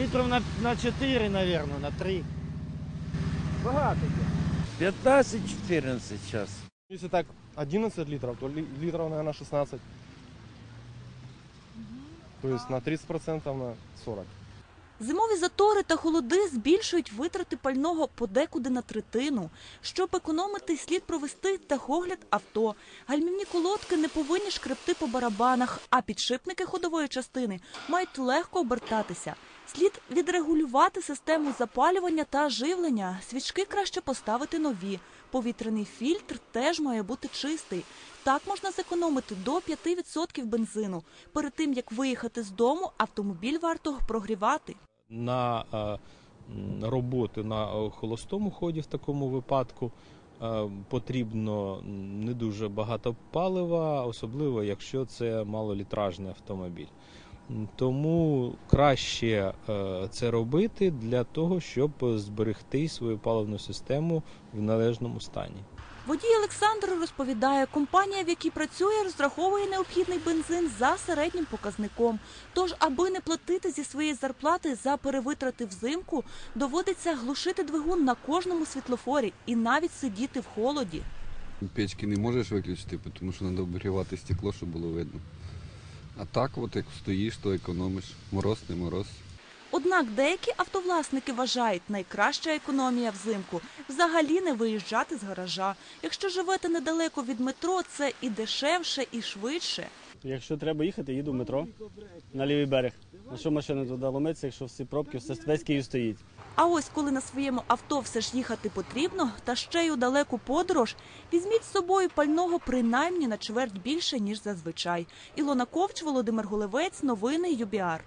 Літрів на, на 4, мабуть, на 3. Багато. 15-14 сейчас. Если так 11 литров, то ли- литров, наверное, 16. То есть на 30% на 40. Зимові затори та холоди збільшують витрати пального подекуди на третину. Щоб економити, слід провести техогляд авто. Гальмівні колодки не повинні шкребти по барабанах, а підшипники ходової частини мають легко обертатися. Слід відрегулювати систему запалювання та живлення. Свічки краще поставити нові. Повітряний фільтр теж має бути чистий. Так можна зекономити до 5% бензину. Перед тим як виїхати з дому, автомобіль варто прогрівати. На роботи на е, холостому ході в такому випадку е, потрібно не дуже багато палива, особливо якщо це малолітражний автомобіль. Тому краще е, це робити для того, щоб зберегти свою паливну систему в належному стані. Водій Олександр розповідає, компанія, в якій працює, розраховує необхідний бензин за середнім показником. Тож, аби не платити зі своєї зарплати за перевитрати взимку, доводиться глушити двигун на кожному світлофорі і навіть сидіти в холоді. Печки не можеш виключити, тому що треба обігрівати стекло, щоб було видно. А так, от як стоїш, то економиш. Мороз, не мороз. Однак деякі автовласники вважають, найкраща економія взимку взагалі не виїжджати з гаража. Якщо живете недалеко від метро, це і дешевше, і швидше. Якщо треба їхати, їду в метро на лівий берег. На що машина туди ломиться, якщо всі пробки, все весь Київ стоїть. А ось коли на своєму авто все ж їхати потрібно, та ще й у далеку подорож, візьміть з собою пального принаймні на чверть більше, ніж зазвичай. Ілона Ковч, Володимир Голевець, новини ЮБІАР.